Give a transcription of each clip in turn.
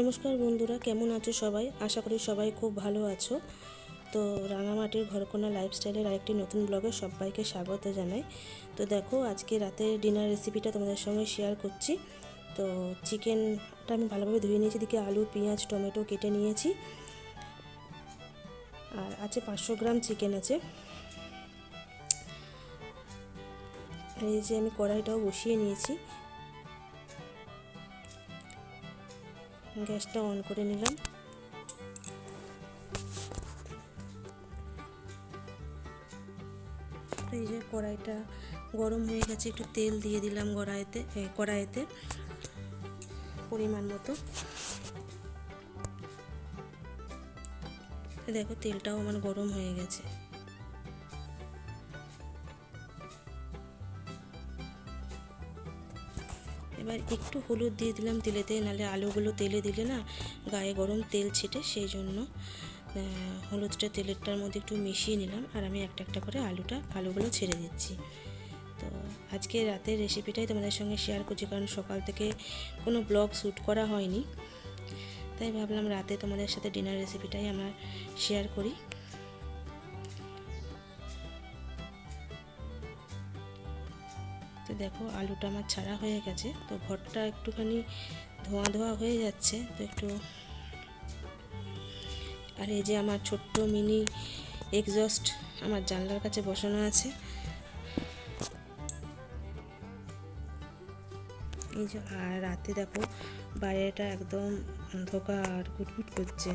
নমস্কার বন্ধুরা, কেমন আছো সবাই? আশা করি সবাই খুব ভালো আছো। তো রাঙামাটির ঘরকোনা লাইফস্টাইলের আরেকটি নতুন ব্লগে সবাইকে স্বাগত জানাই। তো দেখো, আজকে রাতের ডিনার রেসিপিটা তোমাদের সঙ্গে শেয়ার করছি। তো চিকেনটা আমি ভালোভাবে ধুয়ে নিয়েছি দিকে আলু, পেঁয়াজ, টমেটো কেটে নিয়েছি। আর আছে পাঁচশো গ্রাম চিকেন আছে। এই যে আমি কড়াইটাও বসিয়ে নিয়েছি। গ্যাসটা অন করে নিলাম। এই যে কড়াইটা গরম হয়ে গেছে, একটু তেল দিয়ে দিলাম কড়াইতে কড়াইতে পরিমাণ মতো। দেখো তেলটাও আমার গরম হয়ে গেছে। এবার একটু হলুদ দিয়ে দিলাম তেলেতে, নাহলে আলুগুলো তেলে দিলে না গায়ে গরম তেল ছেটে সেই জন্য হলুদটা তেলেরটার মধ্যে একটু মিশিয়ে নিলাম আর আমি একটা একটা করে আলুটা, আলুগুলো ছেড়ে দিচ্ছি। তো আজকে রাতের রেসিপিটাই তোমাদের সঙ্গে শেয়ার করছি, কারণ সকাল থেকে কোনো ব্লগ শ্যুট করা হয়নি। তাই ভাবলাম রাতে তোমাদের সাথে ডিনার রেসিপিটাই আমরা শেয়ার করি। তো দেখো, আলুটা আমার ছাড়া হয়ে গেছে। তো ঘরটা একটুখানি ধোঁয়া ধোঁয়া হয়ে যাচ্ছে, তো একটু আর এই যে আমার ছোট্ট মিনি এক্সস্ট আমার জানলার কাছে বসানো আছে। এই যে, আর রাতে দেখো, বাইরেটা একদম অন্ধকার, কুটকুট করছে।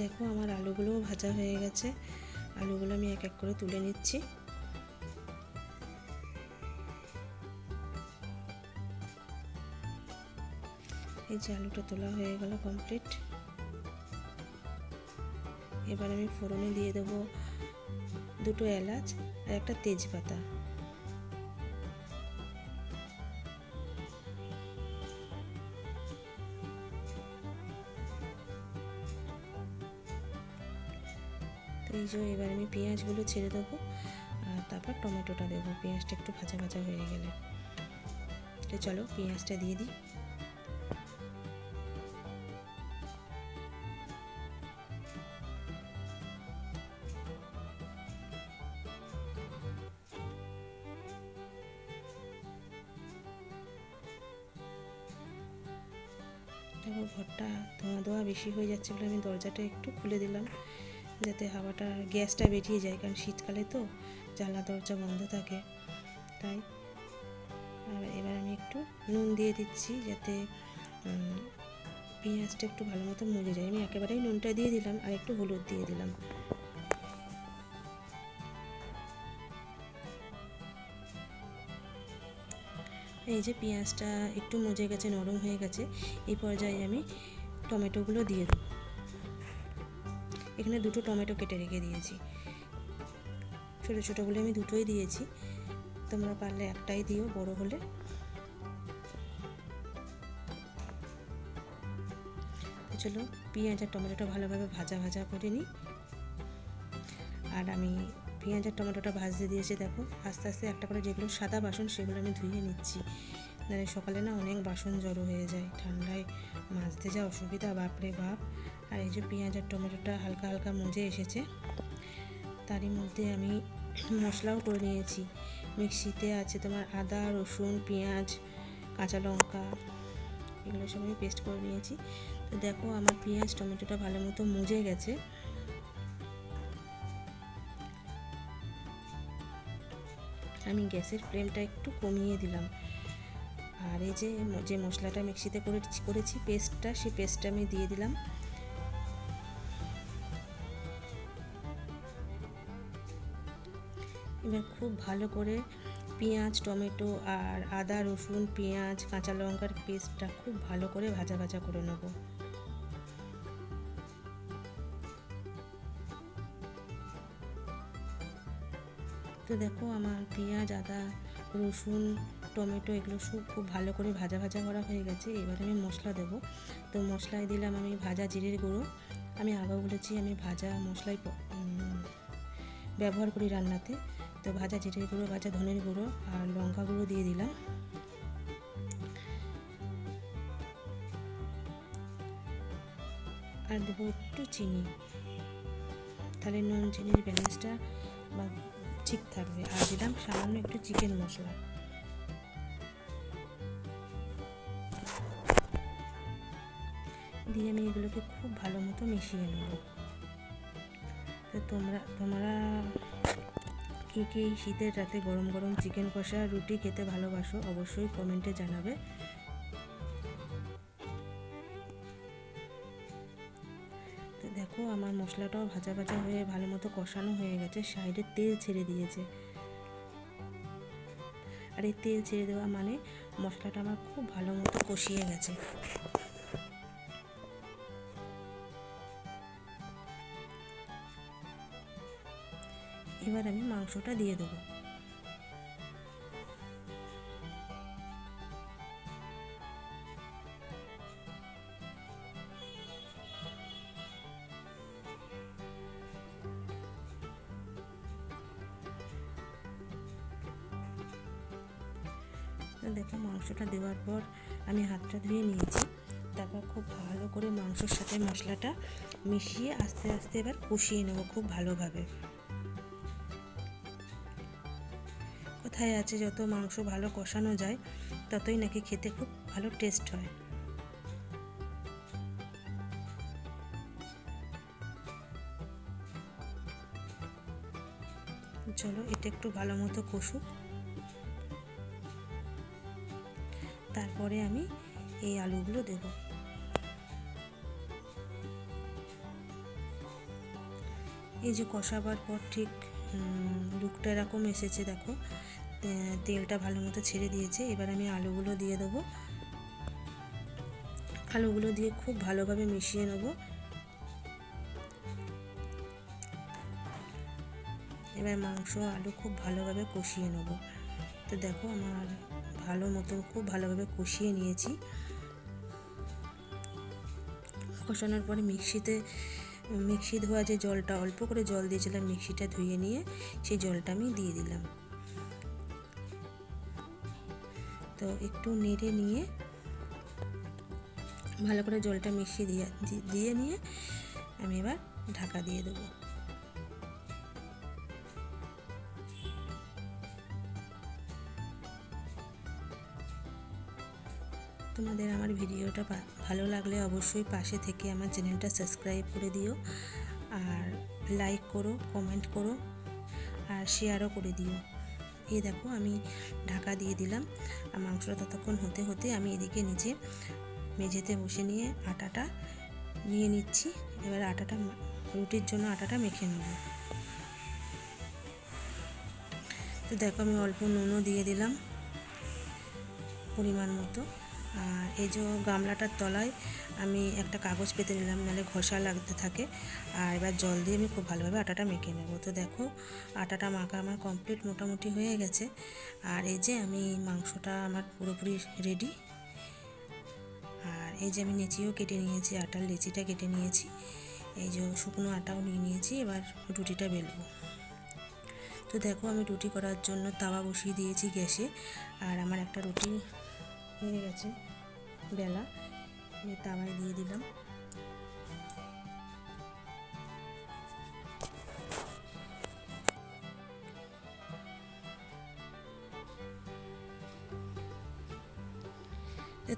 দেখো আমার আলুগুলোও ভাজা হয়ে গেছে। আলুগুলো আমি এক এক করে তুলে নিচ্ছি। এই যে আলুটা তোলা হয়ে গেল কমপ্লিট এবার আমি ফোড়নে দিয়ে দেবো দুটো এলাচ আর একটা তেজপাতা। যে এবার আমি পেঁয়াজগুলো ছেড়ে দেবো আর তারপর টমেটোটা দেবো। পেঁয়াজটা একটু ভাজা ভাজা হয়ে গেলে। তো চলো পেঁয়াজটা দিয়ে দিই। ঘরটা ধোঁয়া ধোঁয়া বেশি হয়ে যাচ্ছে বলে আমি দরজাটা একটু খুলে দিলাম। যাতে হাওয়াটা, গ্যাসটা বেরিয়ে যায়, কারণ শীতকালে তো জ্বালা দরজা বন্ধ থাকে, তাই। আর এবার আমি একটু নুন দিয়ে দিচ্ছি যাতে পেঁয়াজটা একটু ভালো মতো মজে যায়। আমি একেবারেই নুনটা দিয়ে দিলাম আর একটু হলুদ দিয়ে দিলাম। এই যে পেঁয়াজটা একটু মজে গেছে, নরম হয়ে গেছে, এই পর্যায়ে আমি টমেটোগুলো দিয়ে দেবো। এখানে দুটো টমেটো কেটে রেখে দিয়েছি। ছোটো ছোটোগুলো আমি দুটোই দিয়েছি। তোমরা পারলে একটাই দিও, বড় হলে। চলো, পেঁয়াজ আর টমেটোটা ভালোভাবে ভাজা ভাজা করে নিই। আর আমি পেঁয়াজ আর টমেটোটা ভাজতে দিয়েছি, দেখো। আস্তে আস্তে একটা করে যেগুলো সাদা বাসন, সেগুলো আমি ধুয়ে নিচ্ছি। সকালে না অনেক বাসন জড়ো হয়ে যায়। ঠান্ডায় মাজতে যা অসুবিধা, বাপরে বাপ। আর এই যে পেঁয়াজ আর টমেটোটা হালকা হালকা মজে এসেছে। তারই মধ্যে আমি মশলাও করে নিয়েছি। মিক্সিতে আছে তোমার আদা, রসুন, পেঁয়াজ, কাঁচা লঙ্কা, এগুলো সব আমি পেস্ট করে নিয়েছি। তো দেখো আমার পেঁয়াজ, টমেটোটা ভালো মতো মজে গেছে। আমি গ্যাসের ফ্লেমটা একটু কমিয়ে দিলাম। আর এই যে যে মশলাটা মিক্সিতে করে, করেছি, পেস্টটা, সেই পেস্টটা আমি দিয়ে দিলাম। এবার খুব ভালো করে পেঁয়াজ, টমেটো আর আদা, রসুন, পেঁয়াজ, কাঁচা লঙ্কার পেস্টটা খুব ভালো করে ভাজা ভাজা করে নেব। তো দেখো আমার পেঁয়াজ, আদা, রসুন, টমেটো এগুলো সব খুব ভালো করে ভাজা ভাজা করা হয়ে গেছে। এবার আমি মশলা দেবো। তো মশলায় দিলাম আমি ভাজা জিরের গুঁড়ো। আমি আগেও বলেছি আমি ভাজা মশলাই ব্যবহার করি রান্নাতে। তো ভাজা জিরের গুঁড়ো, ভাজা ধনের গুঁড়ো আর লঙ্কা গুঁড়ো দিয়ে দিলাম। আর দেবো একটু চিনি। তাহলে নুন, চিনির ব্যালেন্সটা বা ঠিক থাকবে। আর দিলাম সামান্য একটু চিকেন মশলা। দিয়ে আমি এগুলোকে খুব ভালো মতো মিশিয়ে নেব। তো তোমরা তোমরা কে কে এই শীতের রাতে গরম গরম চিকেন কষা রুটি খেতে ভালোবাসো অবশ্যই কমেন্টে জানাবে তো দেখো আমার মশলাটাও ভাজা ভাজা হয়ে ভালো মতো কষানো হয়ে গেছে সাইডে তেল ছেড়ে দিয়েছে আর এই তেল ছেড়ে দেওয়া মানে মশলাটা আমার খুব ভালো মতো কষিয়ে গেছে এবার আমি মাংসটা দিয়ে দেবো। দেখো মাংসটা দেওয়ার পর আমি হাতটা ধুয়ে নিয়েছি। তারপর খুব ভালো করে মাংসর সাথে মশলাটা মিশিয়ে আস্তে আস্তে এবার কষিয়ে নেব খুব ভালোভাবে। কোথায় আছে যত মাংস ভালো কষানো যায়, ততই নাকি খেতে খুব ভালো টেস্ট হয়। চলো, এটা একটু ভালো মতো কষুক। তারপরে আমি এই আলুগুলো দেব। এই যে কষাবার পর ঠিক লুকটা এরকম এসেছে, দেখো। তেলটা ভালো মতো ছেড়ে দিয়েছে। এবার আমি আলুগুলো দিয়ে দেবো। আলুগুলো দিয়ে খুব ভালোভাবে মিশিয়ে নেব। এবার মাংস আলু খুব ভালোভাবে কষিয়ে নেব। তো দেখো আমার ভালো মতো খুব ভালোভাবে কষিয়ে নিয়েছি। কষানোর পরে মিক্সিতে, মিক্সি ধোয়া যে জলটা, অল্প করে জল দিয়েছিলাম মিক্সিটা ধুয়ে নিয়ে, সেই জলটা আমি দিয়ে দিলাম। তো একটু নেড়ে নিয়ে ভালো করে জলটা মিশিয়ে দিয়ে দিয়ে নিয়ে আমি এবার ঢাকা দিয়ে দেবো। তোমাদের আমার ভিডিওটা ভালো লাগলে অবশ্যই পাশে থেকে আমার চ্যানেলটা সাবস্ক্রাইব করে দিও আর লাইক করো, কমেন্ট করো আর শেয়ারও করে দিও। এই দেখো আমি ঢাকা দিয়ে দিলাম। আর মাংসটা ততক্ষণ হতে হতে আমি এদিকে নিচে মেঝেতে বসে নিয়ে আটাটা নিয়ে নিচ্ছি। এবার আটাটা রুটির জন্য আটাটা মেখে নেব। তো দেখো আমি অল্প নুনও দিয়ে দিলাম পরিমাণ মতো। আর এই যে গামলাটার তলায় আমি একটা কাগজ পেতে নিলাম, নাহলে ঘষা লাগতে থাকে। আর এবার জল দিয়ে আমি খুব ভালোভাবে আটাটা মেখে নেব। তো দেখো, আটাটা মাখা আমার কমপ্লিট মোটামুটি হয়ে গেছে। আর এই যে আমি মাংসটা আমার পুরোপুরি রেডি আর এই যে আমি নেচিও কেটে নিয়েছি, আটার লেচিটা কেটে নিয়েছি। এই যে শুকনো আটাও নিয়ে নিয়েছি, এবার রুটিটা বেলবো। তো দেখো, আমি রুটি করার জন্য তাওয়া বসিয়ে দিয়েছি গ্যাসে। আর আমার একটা রুটি হয়ে গেছে বেলা। তাওয়ায় দিয়ে দিলাম।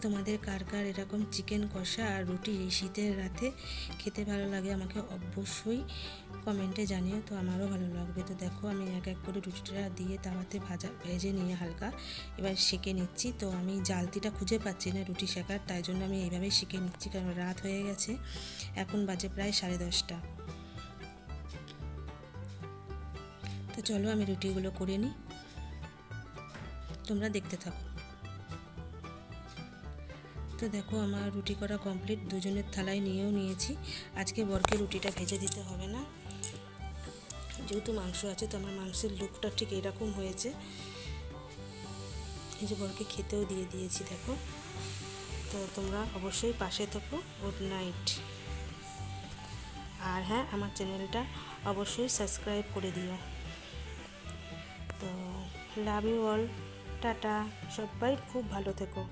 তোমাদের কার কার এরকম চিকেন কষা আর রুটি এই শীতের রাতে খেতে ভালো লাগে আমাকে অবশ্যই কমেন্টে জানিও তো আমারও ভালো লাগবে। তো দেখো আমি এক এক করে রুটিটা দিয়ে তাওয়াতে ভাজা, ভেজে নিয়ে হালকা এবার সেঁকে নিচ্ছি। তো আমি জালতিটা খুঁজে পাচ্ছি না রুটি শেখার, তাই জন্য আমি এইভাবেই শিখে নিচ্ছি কারণ রাত হয়ে গেছে। এখন বাজে প্রায় সাড়ে দশটা। তো চলো আমি রুটিগুলো করে নিই। তোমরা দেখতে থাকো। তো দেখো আমার রুটি করা কমপ্লিট, দুজনের থালায় নিয়েও নিয়েছি। আজকে বরকে রুটিটা ভেজে দিতে হবে না। যেহেতু মাংস আছে, তো আমার মাংসের লুকটা ঠিক এরকম হয়েছে। এই যে বরকে খেতেও দিয়ে দিয়েছি, দেখো। তো তোমরা অবশ্যই পাশে থাকো। গুড নাইট আর হ্যাঁ আমার চ্যানেলটা অবশ্যই সাবস্ক্রাইব করে দিও। তো লাভ ইউ অল টাটা। সবাই খুব ভালো থেকো।